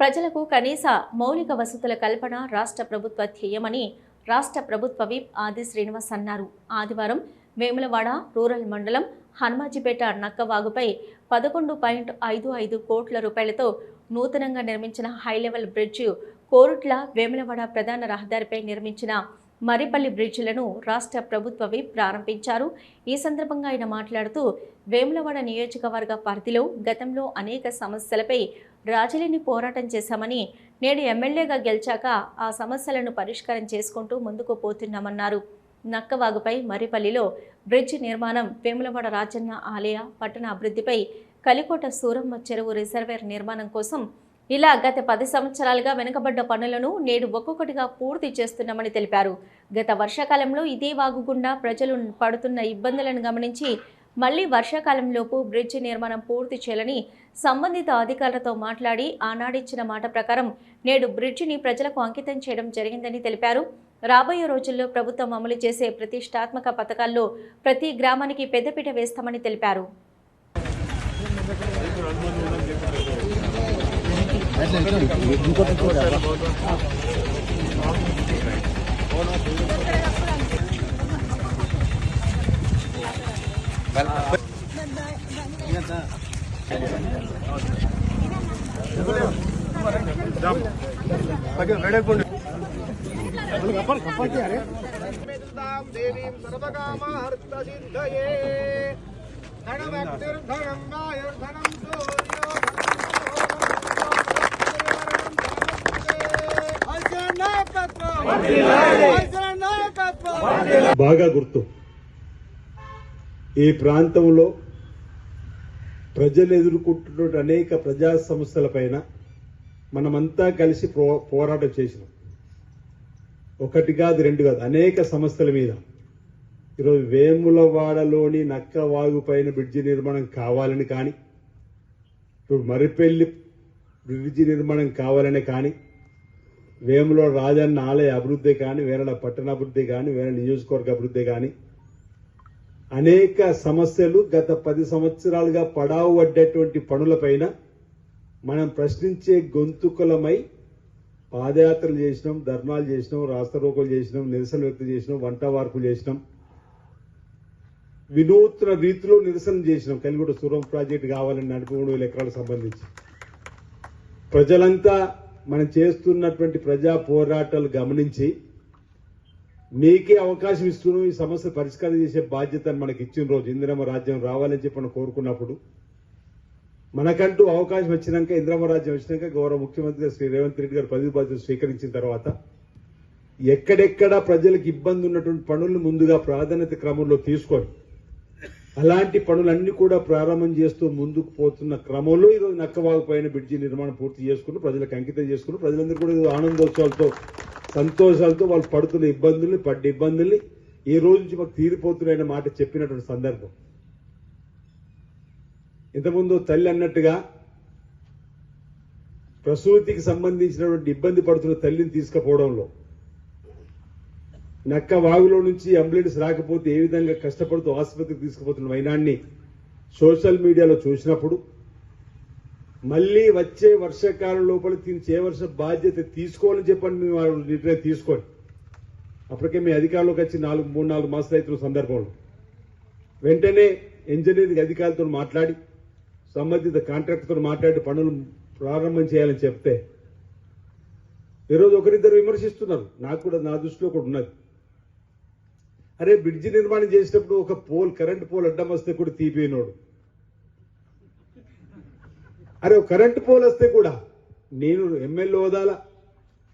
ప్రజలకు కనీస మౌలిక వసతుల కల్పన రాష్ట్ర ప్రభుత్వ ధ్యేయమని రాష్ట్ర ప్రభుత్వ విప్ ఆది శ్రీనివాస్ అన్నారు. ఆదివారం వేములవాడ రూరల్ మండలం హనుమాజిపేట నక్కవాగుపై పదకొండు పాయింట్ ఐదు ఐదు కోట్ల రూపాయలతో నూతనంగా నిర్మించిన హైలెవల్ బ్రిడ్జ్ కోరుట్ల వేములవాడ ప్రధాన రహదారిపై నిర్మించిన మరిపల్లి బ్రిడ్జిలను రాష్ట్ర ప్రభుత్వవి ప్రారంభించారు. ఈ సందర్భంగా ఆయన మాట్లాడుతూ వేములవాడ నియోజకవర్గ పరిధిలో గతంలో అనేక సమస్యలపై రాజలేని పోరాటం చేశామని నేడు ఎమ్మెల్యేగా గెలిచాక ఆ సమస్యలను పరిష్కారం చేసుకుంటూ ముందుకు పోతున్నామన్నారు. నక్కవాగుపై మరిపల్లిలో బ్రిడ్జ్ నిర్మాణం వేములవాడ రాజన్న ఆలయ పట్టణ అభివృద్ధిపై కలికోట సూరమ్మ చెరువు రిజర్వేర్ నిర్మాణం కోసం ఇలా గత పది సంవత్సరాలుగా వెనుకబడ్డ పనులను నేడు ఒక్కొక్కటిగా పూర్తి చేస్తున్నామని తెలిపారు. గత వర్షాకాలంలో ఇదే వాగు గుండా ప్రజలు పడుతున్న ఇబ్బందులను గమనించి మళ్ళీ వర్షాకాలంలోపు బ్రిడ్జి నిర్మాణం పూర్తి చేయాలని సంబంధిత అధికారులతో మాట్లాడి ఆనాడిచ్చిన మాట ప్రకారం నేడు బ్రిడ్జిని ప్రజలకు అంకితం చేయడం జరిగిందని తెలిపారు. రాబోయే రోజుల్లో ప్రభుత్వం అమలు చేసే ప్రతిష్టాత్మక పథకాల్లో ప్రతి గ్రామానికి పెద్దపీట వేస్తామని తెలిపారు. విద్దాం దేవీం వాయుర్ధనం సూర్యో బాగా గుర్తు. ఈ ప్రాంతంలో ప్రజలు ఎదుర్కొంటున్న అనేక ప్రజా సమస్యల పైన మనమంతా కలిసి పో- పోరాటం చేసినాం. ఒకటి కాదు రెండు కాదు అనేక సమస్యల మీద. ఈరోజు వేములవాడలోని నక్క వాగు పైన బ్రిడ్జి నిర్మాణం కావాలని కానీ ఇప్పుడు మరిపెల్లి బ్రిడ్జి నిర్మాణం కావాలని కానీ వేములో రాజన్న ఆలయ అభివృద్ధి కానీ వేరే పట్టణ అభివృద్ధి కానీ వేరే నియోజకవర్గ అభివృద్ధి కానీ అనేక సమస్యలు గత పది సంవత్సరాలుగా పడావు పడ్డటువంటి పనులపైన మనం ప్రశ్నించే గొంతుకులమై పాదయాత్రలు చేసినాం ధర్నాలు చేసినాం రాస్తారోకోలు చేసినాం నిరసన వ్యక్తం చేసినాం వంట వార్పులు చేసినాం. వినూత్న రీతిలో నిరసన చేసినాం. కలిగుడ సూరం ప్రాజెక్టు కావాలని నడిపి మూడు వేల ఎకరాలకు సంబంధించి. ప్రజలంతా మనం చేస్తున్నటువంటి ప్రజా పోరాటాలు గమనించి మీకే అవకాశం ఇస్తున్నాం. ఈ సమస్య పరిష్కారం చేసే బాధ్యతను మనకి ఇచ్చిన రోజు ఇందిరమ్మ రాజ్యం రావాలని చెప్పి మనం కోరుకున్నప్పుడు మనకంటూ అవకాశం వచ్చినాక ఇందిరమ్మ రాజ్యం వచ్చినాక గౌరవ ముఖ్యమంత్రి శ్రీ రేవంత్ రెడ్డి గారు పదవి బాధ్యత స్వీకరించిన తర్వాత ఎక్కడెక్కడ ప్రజలకు ఇబ్బంది ఉన్నటువంటి పనులను ముందుగా ప్రాధాన్యత క్రమంలో తీసుకొని అలాంటి పనులన్నీ కూడా ప్రారంభం చేస్తూ ముందుకు పోతున్న క్రమంలో ఈరోజు నక్కవాగు పైన బ్రిడ్జి నిర్మాణం పూర్తి చేసుకుని ప్రజలకు అంకితం చేసుకుని ప్రజలందరూ కూడా ఆనందోత్సవాలతో సంతోషాలతో వాళ్ళు పడుతున్న ఇబ్బందుల్ని పడ్డ ఇబ్బందుల్ని ఈ రోజు నుంచి మాకు తీరిపోతున్నాయన్న మాట చెప్పినటువంటి సందర్భం. ఇంతకుముందు తల్లి అన్నట్టుగా ప్రసూతికి సంబంధించినటువంటి ఇబ్బంది పడుతున్న తల్లిని తీసుకుపోవడంలో నక్క వాగులో నుంచి అంబులెన్స్ రాకపోతే ఏ విధంగా కష్టపడుతూ ఆసుపత్రికి తీసుకుపోతున్న వైనాన్ని సోషల్ మీడియాలో చూసినప్పుడు మళ్ళీ వచ్చే వర్షాకాలం లోపల దీన్ని చేయవలసిన బాధ్యత తీసుకోవాలని చెప్పండి మేము ఆ నిర్ణయం తీసుకోండి. అప్పటికే మీ అధికారంలోకి వచ్చి నాలుగు మూడు నాలుగు మాసాలు అవుతున్న సందర్భంలో. వెంటనే ఇంజనీరింగ్ అధికారులతో మాట్లాడి సంబంధిత కాంట్రాక్టర్తో మాట్లాడి పనులు ప్రారంభం చేయాలని చెప్తే ఈరోజు ఒకరిద్దరు విమర్శిస్తున్నారు. నాకు కూడా నా దృష్టిలో కూడా ఉన్నది. అరే బ్రిడ్జి నిర్మాణం చేసేటప్పుడు ఒక పోల్ కరెంట్ పోల్ అడ్డం వస్తే కూడా తీపినోడు. అరే కరెంట్ పోల్ వస్తే కూడా నేను ఎమ్మెల్యే హోదాల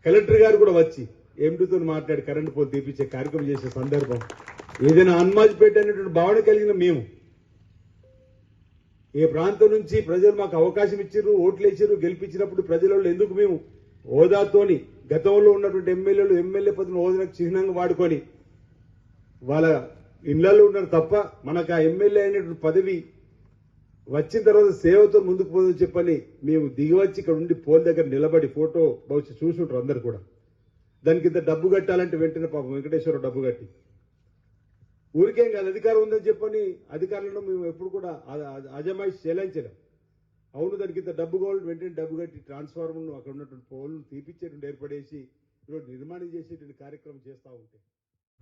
కలెక్టర్ గారు కూడా వచ్చి ఎండితో మాట్లాడి కరెంట్ పోల్ తీపించే కార్యక్రమం చేసే సందర్భం. ఏదైనా అన్మాజ్పేట అనేటువంటి భావన కలిగిన మేము ఏ ప్రాంతం నుంచి ప్రజలు మాకు అవకాశం ఇచ్చారు ఓట్లు వేసారు గెలిపించినప్పుడు ప్రజలలో ఎందుకు మేము హోదాతోని గతంలో ఉన్నటువంటి ఎమ్మెల్యేలు ఎమ్మెల్యే పదవిని హోదాకు చిహ్నంగా వాడుకొని వాళ్ళ ఇళ్ళలో ఉన్నారు తప్ప మనకు ఆ ఎమ్మెల్యే అయినటువంటి పదవి వచ్చిన తర్వాత సేవతో ముందుకు పోదని చెప్పని మేము దిగివచ్చి ఇక్కడ ఉండి పోల్ దగ్గర నిలబడి ఫోటో బహుశా చూసుంటారు అందరు కూడా. దానికి ఇంత డబ్బు కట్టాలంటే వెంటనే పాపం వెంకటేశ్వర డబ్బు కట్టి. ఊరికేం కాదు అధికారం ఉందని చెప్పని అధికారులను మేము ఎప్పుడు కూడా అ- అజమాయిషి చెలాయించలేం అవును దానికి ఇంత డబ్బు కావాలి వెంటనే డబ్బు కట్టి ట్రాన్స్ఫార్మర్ను అక్కడ ఉన్నటువంటి పోల్ను తీపిచ్చేటువంటి ఏర్పడేసి ఈరోజు నిర్మాణం చేసేటువంటి కార్యక్రమం చేస్తూ ఉంటాయి